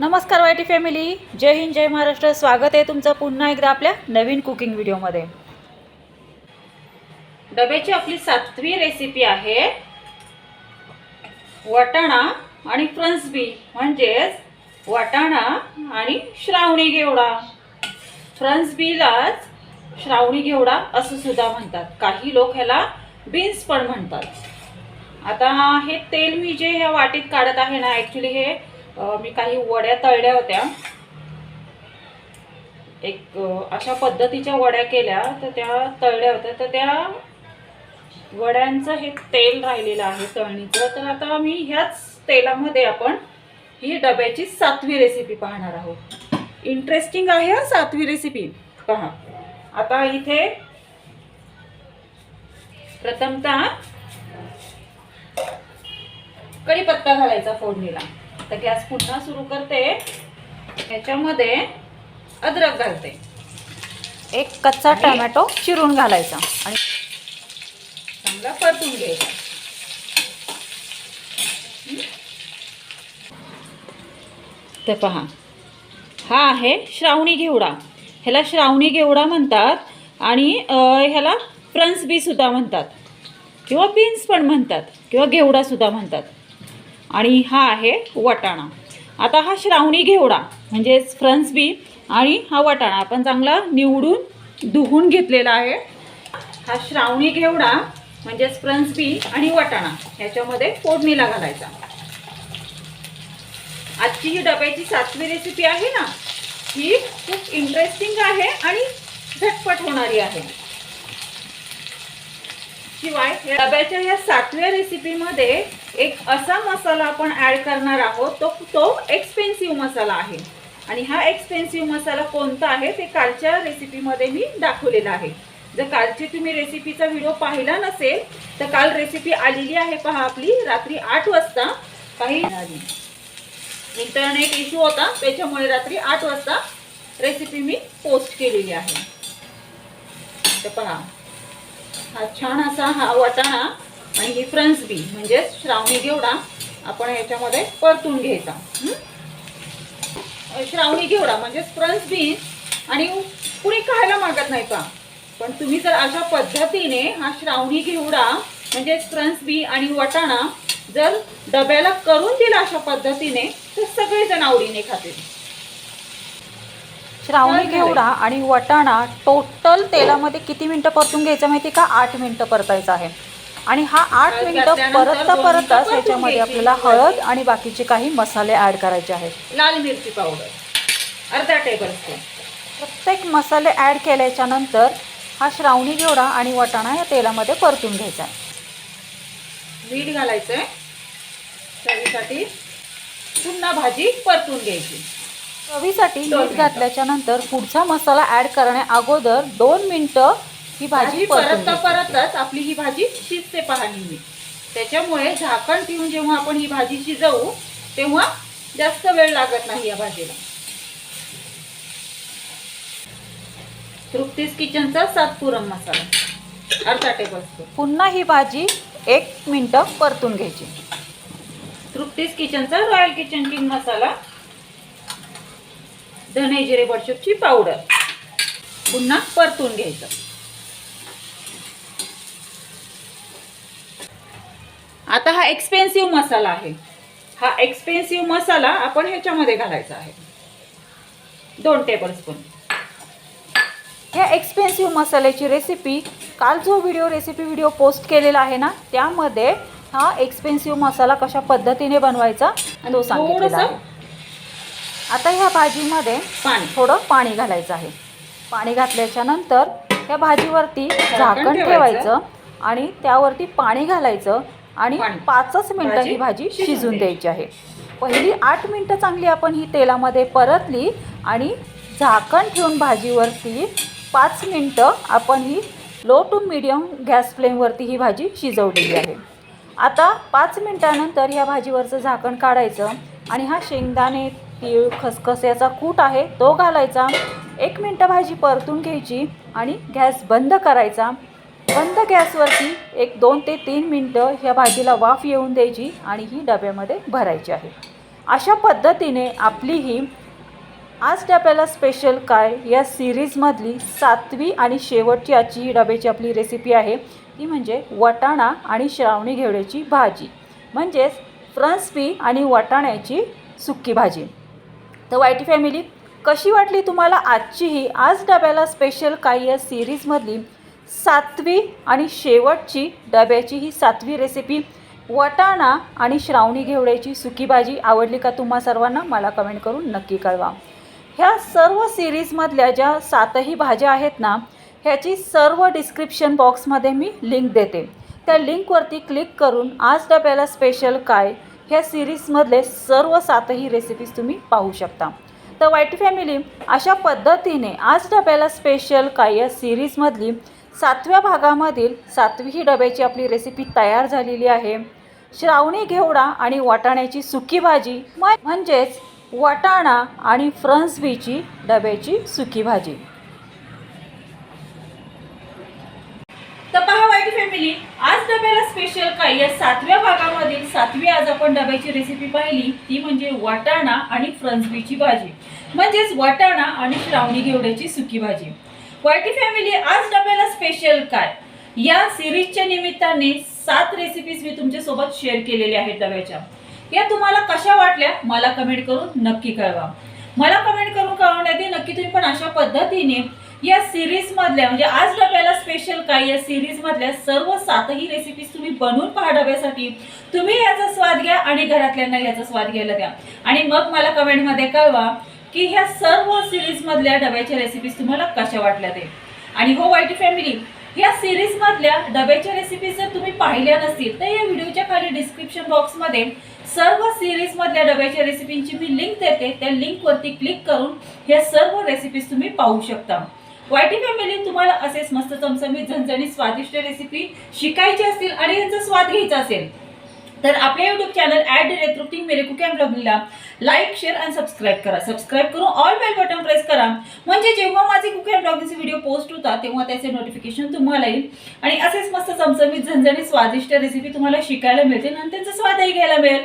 नमस्कार Y T family. Jai Hind Jai Maharashtra. स्वागत आहे तुमचं पुन्हा एकदा आपल्या नवीन कुकिंग व्हिडिओमध्ये. डब्याची आपली सातवी रेसिपी आहे. वाटाणा आणि फ्रन्सबी म्हणजेच वाटाणा आणि श्रावणी घेवडा. फ्रन्सबीलाच श्रावणी घेवडा असं सुद्धा म्हणतात. काही लोक ह्याला बीन्स पण म्हणतात. आता हे तेल मी जे ह्या वाटीत काढत आहे ना ॲक्च्युली हे मी काही वड्या तळल्या होत्या. एक अशा पद्धतीच्या वड्या केल्या तर त्या तळल्या होत्या. तर त्या वड्यांचं हे तेल राहिलेलं आहे तळणीचं. तर आता मी ह्याच तेलामध्ये आपण ही डब्याची सातवी रेसिपी पाहणार आहोत. इंटरेस्टिंग आहे हा सातवी रेसिपी पहा. आता इथे प्रथमतः कढीपत्ता घालायचा फोडणीला. तर गॅस पुन्हा सुरू करते. याच्यामध्ये अद्रक घालते. एक कच्चा टोमॅटो चिरून घालायचा. आणि चांगला परतून घ्यायचा. ते पहा. हा आहे श्रावणी घेवडा. ह्याला श्रावणी घेवडा म्हणतात आणि ह्याला फ्रन्स बी सुद्धा म्हणतात. किंवा बीन्स पण म्हणतात. किंवा घेवडा सुद्धा म्हणतात. आणि हा आहे वाटाणा. आता हा श्रावणी घेवडा म्हणजेच फ्रन्स बी आणि हा वटाणा आपण चांगला निवडून धुवून घेतलेला आहे. हा श्रावणी घेवडा म्हणजेच फ्रन्स बी आणि वटाणा ह्याच्यामध्ये फोडणीला घालायचा. आजची ही डब्याची सातवी रेसिपी आहे ना ही खूप इंटरेस्टिंग आहे आणि झटपट होणारी आहे. शिवाय डब्याच्या या सातव्या रेसिपीमध्ये एक असा मसाला आपण ॲड करणार आहोत तो तो एक्सपेन्सिव्ह मसाला आहे. आणि हा एक्सपेन्सिव्ह मसाला कोणता आहे ते कालच्या रेसिपीमध्ये मी दाखवलेला आहे. जर कालची तुम्ही रेसिपीचा व्हिडिओ पाहिला नसेल तर काल रेसिपी आलेली आहे पहा आपली रात्री आठ वाजता. काही इंटरनेट इश्यू होता त्याच्यामुळे रात्री आठ वाजता रेसिपी मी पोस्ट केलेली आहे. तर पहा. हा छान असा हा वाटाणा आणि ही फ्रन्स बी म्हणजेच श्रावणी घेवडा आपण याच्यामध्ये परतून घ्यायचा. श्रावणी घेवडा म्हणजेच फ्रन्स बी आणि कुणी खायला मागत नाही का? पण तुम्ही जर अशा पद्धतीने हा श्रावणी घेवडा म्हणजेच फ्रन्स बी आणि वाटाणा जर डब्याला करून दिला अशा पद्धतीने तर सगळेजण आवडीने खातील. श्रावणी घेवडा आणि वाटाणा टोटल तेलामध्ये किती मिनिटं परतून घ्यायचं माहिती का? आठ मिनिटं परतायचा आहे. आणि हा आठ मिनिटं परतता परतताच ह्याच्यामध्ये घ्यायची. आपल्याला हळद आणि बाकीचे काही मसाले ॲड करायचे आहेत. लाल मिरची पावडर. अर्धा टेबल प्रत्येक मसाले ॲड केल्याच्यानंतर हा श्रावणी घेवडा आणि वाटाणा या तेलामध्ये परतून घ्यायचा आहे. मीठ घालायचंय. चवीसाठी पुन्हा भाजी परतून घ्यायची. चवीसाठी मीठ. घातल्याच्या नंतर पुढचा मसाला ॲड करण्या अगोदर दोन मिनिटं ही भाजी घ्यायची. परतच आपली ही भाजी शिजते पहा नेहमी. त्याच्यामुळे झाकण ठेवून जेव्हा आपण ही भाजी शिजवू तेव्हा जास्त वेळ लागत नाही या भाजीला. तृप्तीस किचनचा सातपुरम मसाला. अर्धा टेबल स्पून पुन्हा ही भाजी एक मिनिटं परतून घ्यायची. तृप्तीस किचनचा रॉयल किचन किंग मसाला. धने जिरे बडशेपची पावडर. पुन्हा परतून घ्यायचं. आता हा एक्सपेन्सिव्ह मसाला आहे. हा एक्सपेन्सिव्ह मसाला आपण ह्याच्यामध्ये घालायचा आहे. दोन टेबल स्पून ह्या एक्सपेन्सिव्ह मसाल्याची रेसिपी काल जो व्हिडिओ रेसिपी व्हिडिओ पोस्ट केलेला आहे ना त्यामध्ये हा एक्सपेन्सिव्ह मसाला कशा पद्धतीने बनवायचा तो सांगितलेला आहे. आता ह्या भाजीमध्ये पाणी थोडं पाणी घालायचं आहे पाणी घातल्याच्या नंतर त्या भाजीवरती झाकण ठेवायचं. आणि त्यावरती पाणी घालायचं आणि. पाचच मिनटं ही भाजी शिजून. द्यायची आहे पहिली आठ मिनटं चांगली आपण ही तेलामध्ये परतली आणि झाकण ठेवून भाजीवरती पाच मिनटं आपण ही लो टू मिडियम गॅस फ्लेमवरती ही भाजी शिजवलेली आहे आता पाच मिनटानंतर या भाजीवरचं झाकण काढायचं आणि हा शेंगदाणे तीळ खसखस याचा कूट आहे तो घालायचा. एक मिनटं भाजी परतून घ्यायची आणि गॅस बंद करायचा. बंद गॅसवरती एक दोन ते तीन मिनटं ह्या भाजीला वाफ येऊन द्यायची आणि ही डब्यामध्ये भरायची आहे. अशा पद्धतीने आपली ही आज डब्याला स्पेशल काय या सिरीजमधली सातवी आणि शेवटची आजची ही डब्याची आपली रेसिपी आहे. ती म्हणजे वटाणा आणि श्रावणी घेवड्याची भाजी. म्हणजेच फ्रन्स बी आणि वटाण्याची सुक्की भाजी. तर वायटी फॅमिली कशी वाटली तुम्हाला आजची ही आज डब्याला स्पेशल काय या सिरीजमधली सातवी आणि शेवटची डब्याची ही सातवी रेसिपी वटाणा आणि श्रावणी घेवड्याची सुकी भाजी आवडली का तुम्हा सर्वांना मला कमेंट करून नक्की कळवा. ह्या सर्व सिरीजमधल्या ज्या सातही भाज्या आहेत ना ह्याची सर्व डिस्क्रिप्शन बॉक्समध्ये मी लिंक देते. त्या लिंकवरती क्लिक करून आज डब्याला स्पेशल काय ह्या सिरीजमधले सर्व सातही रेसिपीज तुम्ही पाहू शकता. तर वाईट फॅमिली अशा पद्धतीने आज डब्याला स्पेशल काय या सिरीजमधली सातव्या भागामधील सातवीही डब्याची आपली रेसिपी तयार झालेली आहे. श्रावणी घेवडा आणि वाटाण्याची सुकी भाजी म- म्हणजेच वाटाणा आणि फ्रंस बीची डब्याची सुकी भाजी. तर पहा वाईट फॅमिली आज डब्याला स्पेशल काय? या सातव्या भागामधील सातवी आज आपण डब्याची रेसिपी पाहिली. ती म्हणजे वाटाणा आणि फ्रंजबीची भाजी. म्हणजेच वाटाणा आणि श्रावणी घेवड्याची सुकी भाजी. वाईटी फॅमिली आज डब्याला स्पेशल काय? या सिरीजच्या निमित्ताने सात रेसिपीज मी तुमच्यासोबत शेअर केलेल्या आहेत डब्याच्या. या तुम्हाला कशा वाटल्या? मला कमेंट करून नक्की कळवा. मला कमेंट करून कळवण्यात नक्की तुम्ही पण अशा पद्धतीने या सिरीज मधल्या म्हणजे आज डब्याला स्पेशल काय या सिरीज मधल्या सर्व सातही रेसिपीज तुम्ही बनवून पहा डब्यासाठी. तुम्ही याचा स्वाद घ्या आणि घरातल्यांना याचा स्वाद घ्यायला द्या. आणि मग मला कमेंटमध्ये कळवा की ह्या सर्व सिरीज मधल्या डब्याच्या रेसिपीज तुम्हाला कशा वाटल्या ते. आणि हो वाईटी फॅमिली या सिरीज मधल्या डब्याच्या रेसिपीज जर तुम्ही पाहिल्या नसतील तर या व्हिडिओच्या खाली डिस्क्रिप्शन बॉक्समध्ये सर्व सिरीज मधल्या डब्याच्या रेसिपींची मी लिंक देते. त्या लिंकवरती क्लिक करून ह्या सर्व रेसिपीज तुम्ही पाहू शकता. वायटी फॅमिली तुम्हाला असेच मस्त चमचमीत झणझणीत स्वादिष्ट रेसिपी शिकायची असतील आणि यांचा स्वाद घ्यायचा असेल तर आपल्या युट्यूब चॅनल ॲड रेत्रुक्टिंग मेरे कुक ब्लॉगला लाईक शेअर आणि सबस्क्राईब करा. सबस्क्राईब करून ऑल बेल बटन प्रेस करा. म्हणजे जेव्हा माझे कुक अँड ब्लॉगिंगचे व्हिडिओ पोस्ट होतात तेव्हा त्याचे नोटिफिकेशन तुम्हाला येईल. आणि असेच मस्त चमचमीत झणझणीत स्वादिष्ट रेसिपी तुम्हाला शिकायला मिळतील आणि त्यांचा स्वादही घ्यायला मिळेल.